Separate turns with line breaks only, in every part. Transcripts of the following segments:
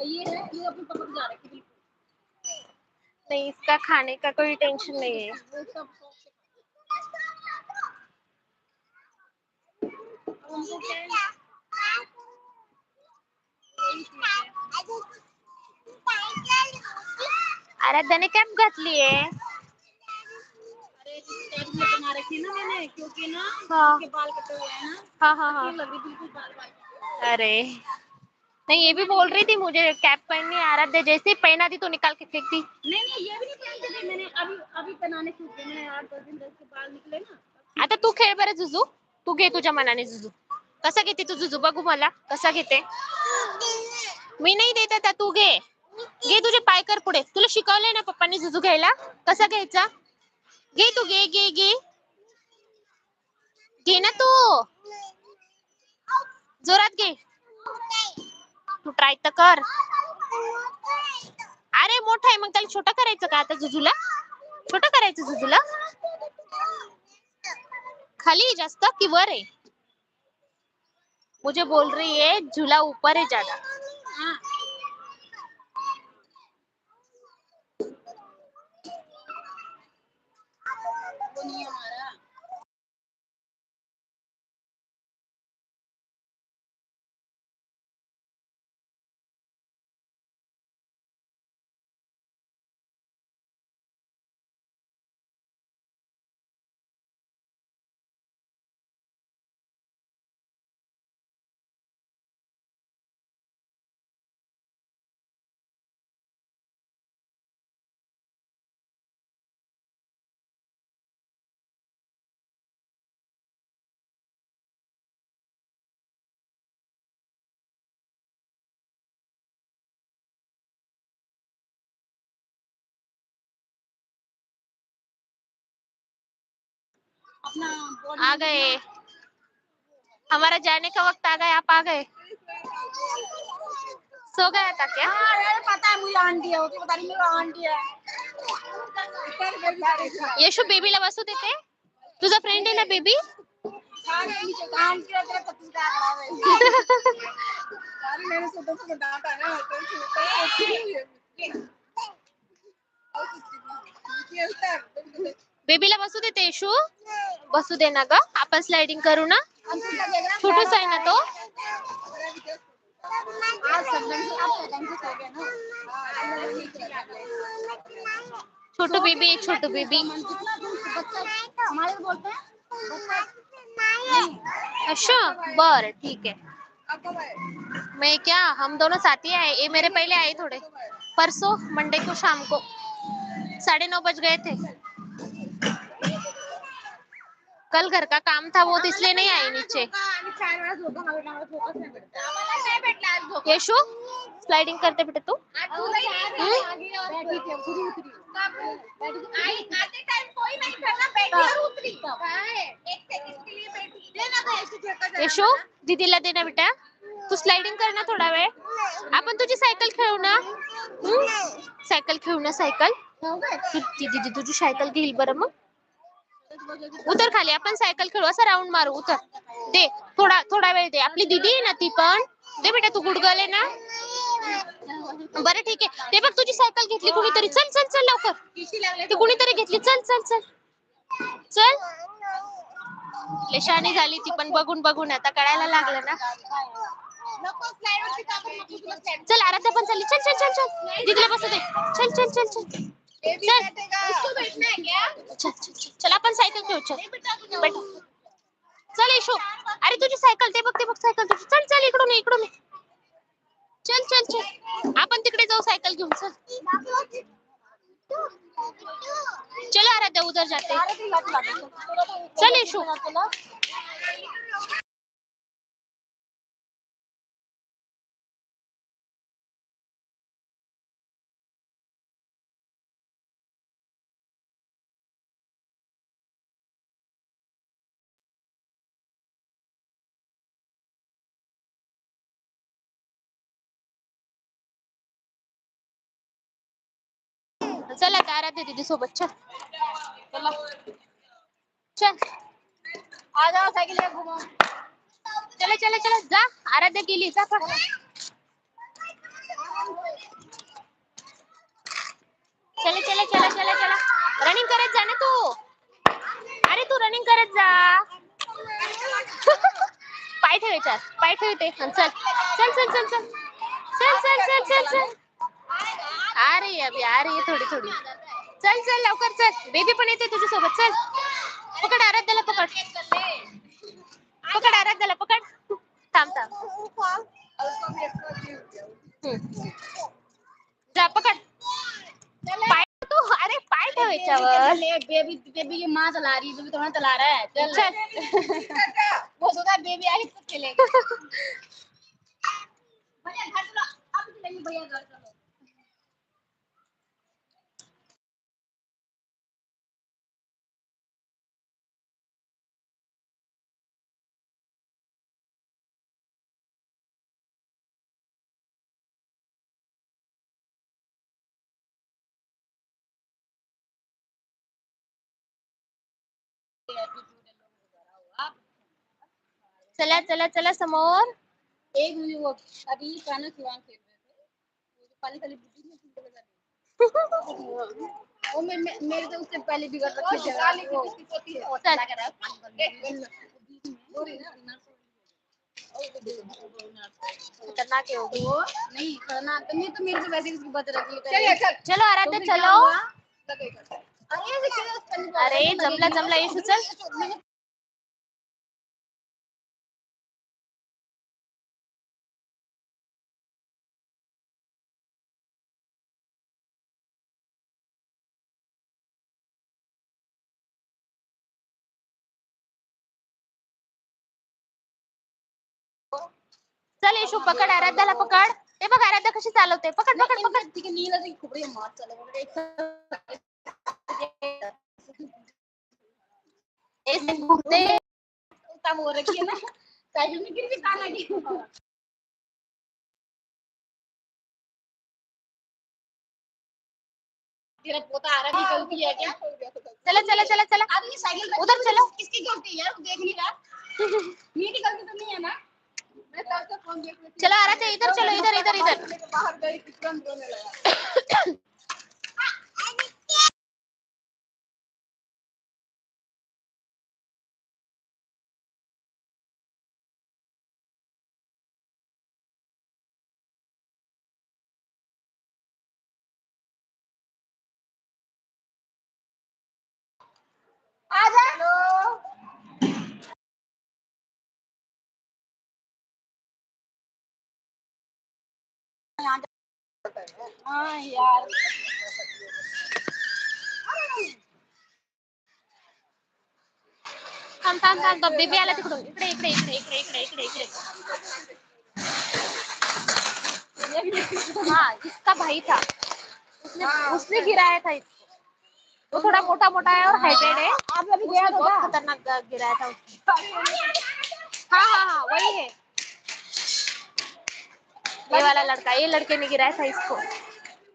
ये है
ये अपने पापा को जा रहा है
नहीं इसका खाने का कोई टेंशन नहीं है।
है।
आराध्याने कॅप घातली आहे
अरे।
नहीं ये भी बोल रही थी मुझे कैप पहननी है आराध्या जैसे ही पहना दी तो निकाल के फेंक दी
नहीं नहीं ये भी नहीं पहनते थे मैंने अभी अभी बनाने सीख गए मैंने आठ दस दिन दस के बाल निकले ना।
आता तू खेळ बरं जुजू। तू घे तुझ्या मनाने जुजू। कसा घेते तू जुजू? बघू मला कसा घेते? मी नाही देत आता तू घे। घे तुझे पाय कर पुढे। तुला शिकवलंय ना पप्पांनी जुजू घ्यायला? कसा घ्यायचा? घे तू घे घे घे। घे ना तू। जोरात घे। तू ट्राय तर कर. अरे मोठा आहे मग त्याला छोटा करायचं का आता जुजूला? छोटा करायचं जुजूला? खाली जास्त कि वर आहे मुझे बोल रही है झूला ऊपर है ज्यादा.
हाँ। अपना
आ गए। हमारा जाने का वक्त आ गया आप आ गए। सो गया था क्या?
हाँ पता है मुझे आंटी है उसको पता नहीं मेरा आंटी है।
यशु बेबीला बसू देते। तुझा फ्रेंड आहे ना बेबी बेबीला बसू देते बसू दे ना ग. आपण स्लाइडिंग करू ना. छोटूच आहे ना तो. छोटू बेबी छोटू बेबी अच्छा बर, ठीक है मैं क्या? हम दोनों साथी आए ये मेरे पहले आए थोड़े. परसों मंडे को शाम को. साढ़े नौ बज गए थे. कल घर का काम था, वो तो इसलिए नहीं आए नीचे। यशु स्लाइडिंग करते बेटे तू।
आई करना देना
यशु, दीदीला दे ना बेटा। तू स्लाइडिंग कर ना थोडा वेळ। आपण तुझी सायकल खेळू ना। हम्म? सायकल खेळू ना सायकल दीदी तुझी सायकल घेईल बरं मग। उतर खाली आपण सायकल खेळू. असं राऊंड मारू उतर. दे थोडा थोडा वेळ दे. आपली दिदी आहे ना ती पण. दे बेटा तू गुडगल आहे ना? बरं ठीक आहे. ते बघ तुझी सायकल घेतली कुणीतरी. चल चल चल लवकर. ती कुणीतरी घेतली. चल चल चल. चल. लय झाली ती पण. बघून बघून. आता कळायला लागलं ना. चल आराध्या पण चालली. चल चल चल चल. दीदीला बसू दे. चल चल चल चल.
इसको बैठना है क्या?
चल चल आपण सायकल खेळू चल
नहीं
बैठ चल येशू। अरे तुझी सायकल ते बघ ते बघ सायकल तुझी चल चल इकडून इकडून चल चल चल। आपण तिकडे जाऊ सायकल घेऊन चल। चलो आराध्या उधर जाते। चल येशू।
चला
आता आराध्य दीदी सोबत चल. चल.
आ जाओ साइकिल पे घूमो.
चला चला चला जा. आराध्य गेली जा पण चला चला चला चला चला. रनिंग करत जा ना तू. अरे तू रनिंग करत जा. पाय ठेवायचा पाय ठेवते चल चल चल चल चल चल चल चल चल चल चल. आ रही है अभी आ रही है थोडी थोडी। चल चल लवकर चल। बेबी पण येते तुझ्या सोबत चल। पकड आराध्याला पकड। पकड आराध्याला पकड। थांब थांब। हम्म. जा पकड। पाय तू अरे पाय ठेव याच्यावर।
ले बेबी बेबी की माँ चला रही है तू भी थोड़ा चला रहा है। चल।
चल।
वो सोचा बेबी आई तो चलेगा भैया घर चलो। चला
चला चला समोर.
एक मुझे वो अभी काना खिवान खेल रहे थे। काली काली वो तो मैं मेरे तो उससे पहले भी बिगड़ रखी थी। काली की उसकी पोती है?
चल।
लग रहा है
खतरनाक है वो
नहीं करना तो नहीं तो मेरे तो वैसे उसकी बात रखी है चल।
चलो आराध्या चलो।
अरे
जमला जमला ये तो चल चल येशू पकड आराध्याला पकड। ते बघ आराध्या कशी चालवते पकड पकड पकड.
ठीक है नीला से खुपड़ी मार चले बोले
ऐसे घूमते
काम हो रखी है ना. साइकिल में गिर भी खाना की तेरा पोता आ रहा है गलती है क्या
चला चला चला चला.
ये साइकिल
उधर चलो।
किसकी गलती है देख नहीं रहा मेरी गलती तो नहीं है ना. चलो आ रहा
इधर चलो इधर इधर इधर।
बाहर गई आजा हाँ
बेबी आला इकडे इकडे इकडे इकडे इकडे इकडे इकडे हाँ इसका भाई था उसने उसने गिराया था इसको वो थोड़ा मोटा मोटा है और हाइटेड है
आप अभी गया
खतरनाक गिराया था उसने हाँ हाँ हाँ वही है। ये वाला लड़का, ये लड़के ने गिराया था इसको।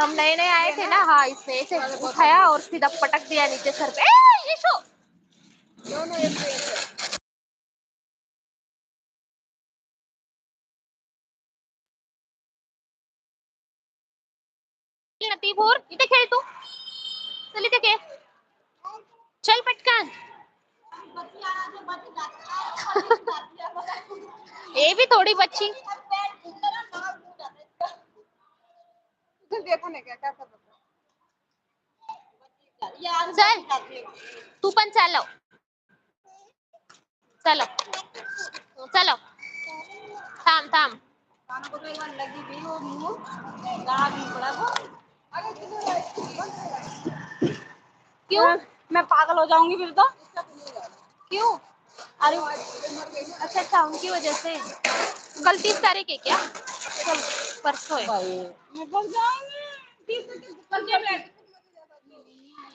हम नए नए आए थे ना हाँ इसने ऐसे उठाया और सीधा पटक दिया नीचे सर पे। यीशु!
दोनों एक
खेळ तू। चल इथे खेळ चल, पटकन। ये भी थोड़ी बच्ची। चल तू पन चलो चलो
चलो। थाम थाम
क्यों?
मैं पागल हो जाऊँगी फिर तो।
क्यों? अरे अच्छा अच्छा उनकी वजह से। कल तीस तारीख है क्या? कल परसों है।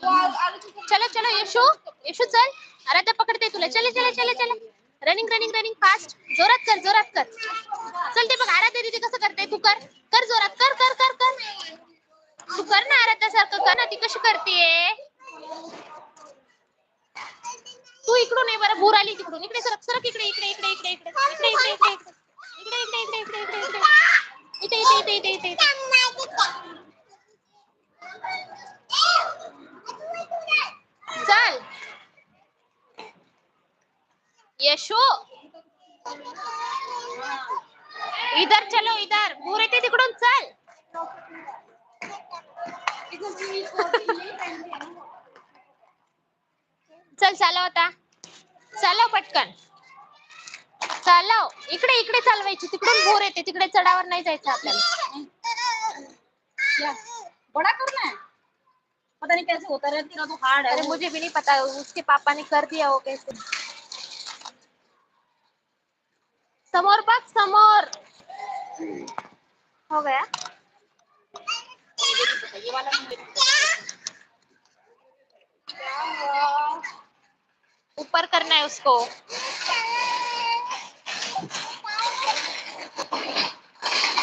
तो से
चलो चलो यशु यशु चल आराध्या पकडते तुला। चले चले चले चले। रनिंग रनिंग रनिंग फास्ट जोरात कर जोरात कर। चल ते बघ आराध्या दीदी कसं करते तू कर. कर जोरात कर कर कर कर. तू कर ना आराध्यासारखं कर ना ती कशी करतेय? तू इकडून ये बरं भूर आली तिकडून इकडे सरक सरक इकडे इकडे इकडे इकडे इकडे इकडे इकडे इकडे इकडे इकडे इकडे इकडे इकडे इकडे चल यशो इधर चलो इधर भूर येते तिकडून चल चल चालव आता. चालव पटकन. चालव. इकडे इकडे चालवायची. तिकडून भोर येते. तिकडे चढावर नाही जायचं आपल्याला.
बड़ा करना है पता नहीं कैसे होता है तेरा तो हार्ड है
अरे मुझे भी नहीं पता. उसके पापा ने कर दिया वो कैसे. समोर बघ समोर. हो गया.
ये वाला मुझे नहीं पता। क्या हुआ?
ऊपर करना है उसको।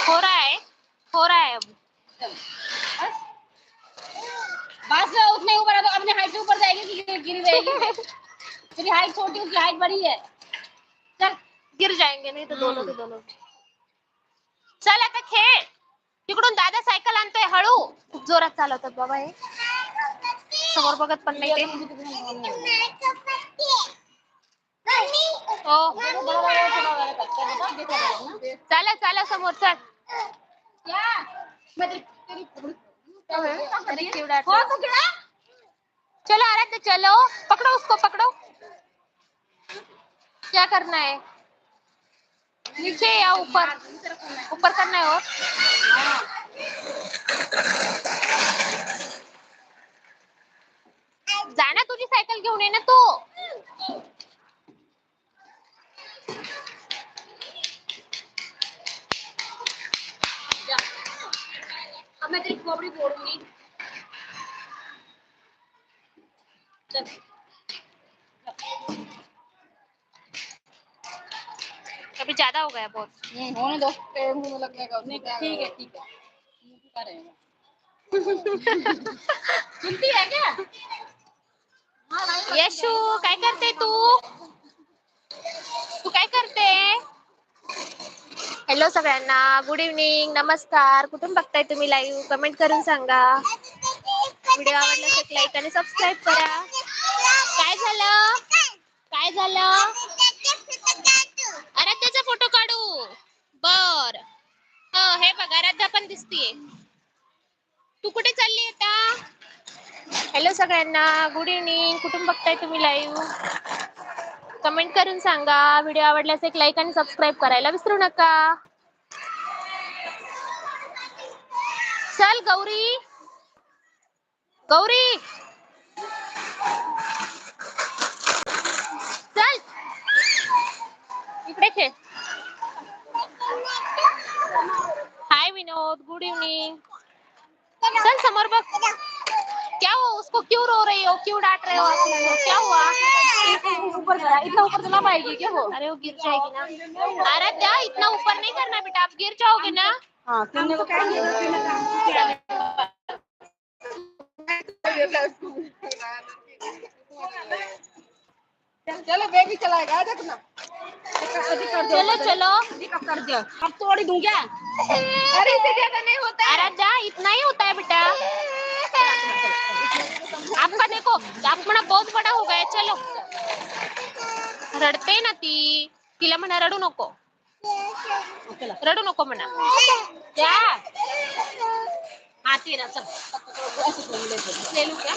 हो रहा है हो रहा है अब।
बस उतने ऊपर है तो अपने हाइट से ऊपर जाएगी कि गिर- गिर जाएगी। तेरी हाइट छोटी उसकी हाइट बड़ी है। चल
गिर जाएँगे नहीं तो दोनों के दोनों। चल आता खेळ तिकडून दादा सायकल आणतोय हळू। खूप जोरात चालवतात बाबा हे। समोर बघत पण नाही ते चाल चाल समोर चल चलो आराध्य चलो पकड़ो उसको पकड़ो क्या करना है नीचे या ऊपर ऊपर करना है और जाना तुझी सायकल घेऊन ये ना तू।
अब मैं तेरी खोपड़ी फोड़ूँगी।
अभी ज़्यादा हो गया बहुत।
हम्म, होने दो। तेरे मुँह में लगने का नहीं ठीक है ठीक है। रहेगा। सुनती है क्या?
यशू काय करते तू? तू काय करते? हॅलो सगळ्यांना. गुड इव्हनिंग नमस्कार. कुठून बघताय तुम्ही लाईव्ह कमेंट करून सांगा. व्हिडिओ आवडल्यास एक लाईक आणि सबस्क्राईब करा. काय झालं? काय झालं? आराध्याचा फोटो काढू. बर. हो हे बघ आराध्या पण दिसतीये. तू कुठे चालली आता? हॅलो सगळ्यांना गुड इव्हनिंग कुठून बघताय तुम्ही लाईव्ह कमेंट करून सांगा. व्हिडिओ आवडल्यास एक लाईक आणि सबस्क्राईब करायला विसरू नका. चल गौरी. गौरी. चल. इकडे खेळ. हाय विनोद. गुड इव्हनिंग चल समोर बघ. क्या हुआ? उसको क्यों रो रही हो? क्यों डांट रहे हो? आप क्या हुआ?
ऊपर इतना ऊपर चला पाएगी क्या वो?
अरे वो गिर जाएगी ना। आराध्या इतना ऊपर नहीं करना बेटा। आप गिर जाओगे ना।
हाँ चलो बेबी चलाएगा। देख ना
चलो चलो।
कर दिया अब तोड़ी दूँ क्या अरे इससे ज़्यादा नहीं होता।
आराध्या इतना ही होता है बेटा। आपका देखो आपणा बहुत बड़ा हो गया चलो। रडते ना ती। तिला म्हणा रडू नको। रडू नको म्हणा
त्या हात ना सब ले लू
क्या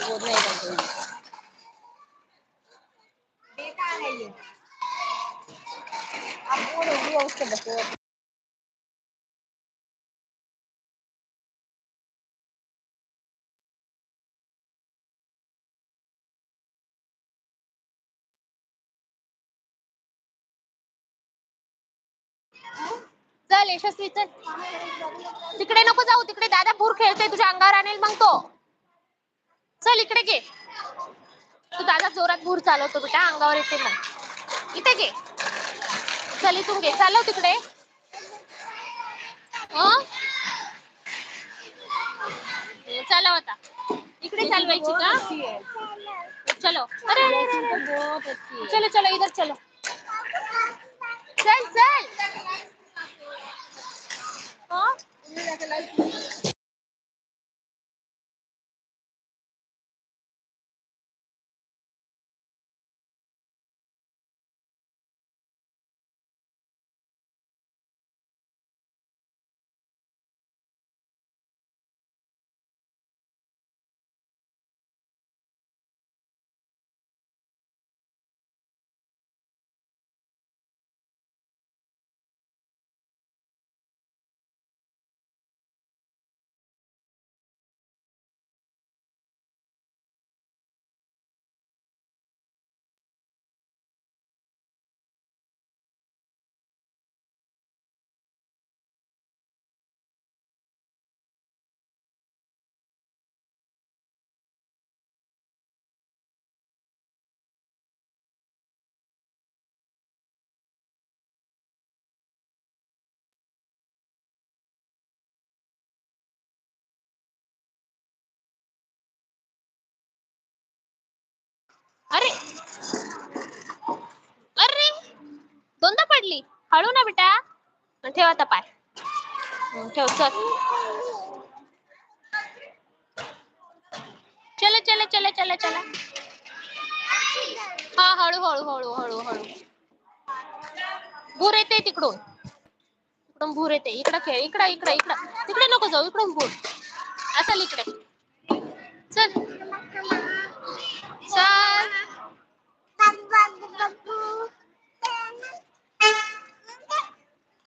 बेटा है ये अब वो उसके बच्चे
चल यशस्वी चल. तिकडे नको जाऊ तिकडे दादा भूर खेळतोय तुझ्या अंगावर आणेल मग तो. चल इकडे घे. तू दादा जोरात भूर चालवतो बेटा अंगावर येते मग. इथे घे. चल इथून घे. चालव तिकडे. चालव आता. इकडे चालवायची का? चलो. अरे अरे, चलो चलो इधर चलो. चल चल. हाँ? अरे अरे दोनदा पडली. हळू ना बेटा. ठेव आता पाय. हं, ठेव चल. चला चला चला चला चला. हा हळू हळू हळू हळू हळू. भूर येते तिकडून. तिकडून भूर येते. इकडं खेळ इकडं इकडं इकडं. तिकडे नको जाऊ इकडून भूर. असेल इकडे. चल. 三